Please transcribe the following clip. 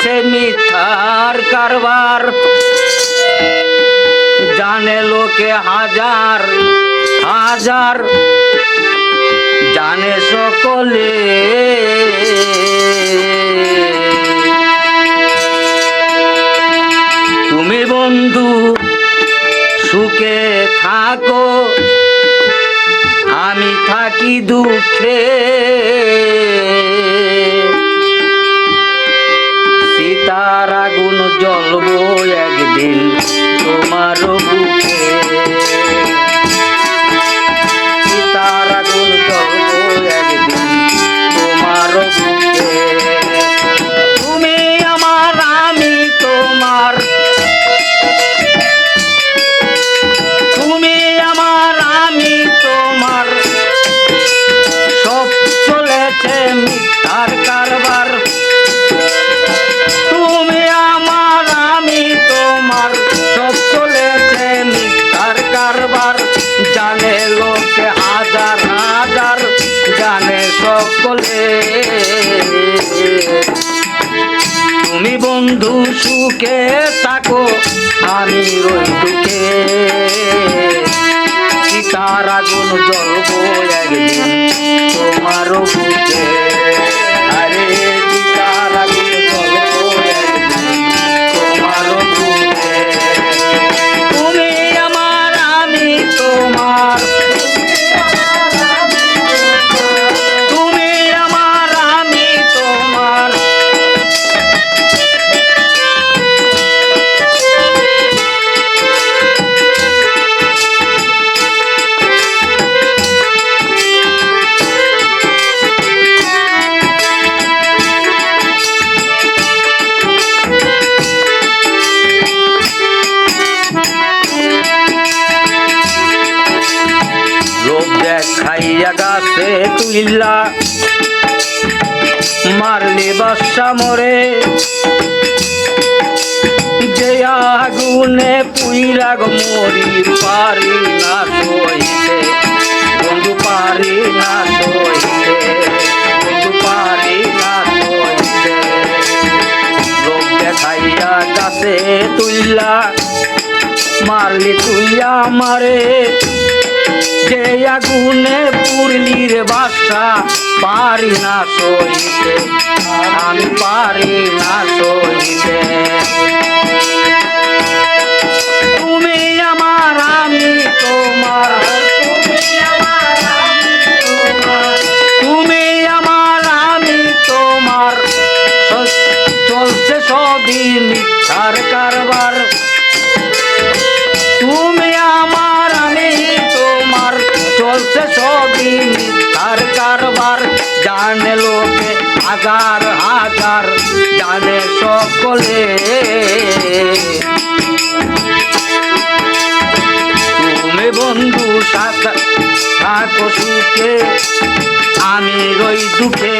আছে মিথার কারবার। জানে লোকে হাজার হাজার। জানে সকলে। তুমি বন্ধু, সুখে থাকো। আমি থাকি দুঃখে। সকলে। তুমি বন্ধু সুখে থাকো আমি রই দুঃখে। দেখাইয়া গাছে তুইলা। মারলে বাসা মরে। যে আগুনে পুইরা গো, মরি পারি না সইতে। বন্ধু পারি না তুইলা। মারলি তুই আমারে যে আগুনে পুরলির বাসা? পারি না সইতে আমি পারি না সইতে তুমি আমার আমি তোমার, তুমি আমার আমি তোমার। স- চলছে সবই মিথ্যার কারবার। তুমি আমার মিথ্যার কারবার জানে লোকে হাজার হাজার, জানে সকলে। তুমি বন্ধু সাথে থাকো সুখে, আমি রই দুঃখে।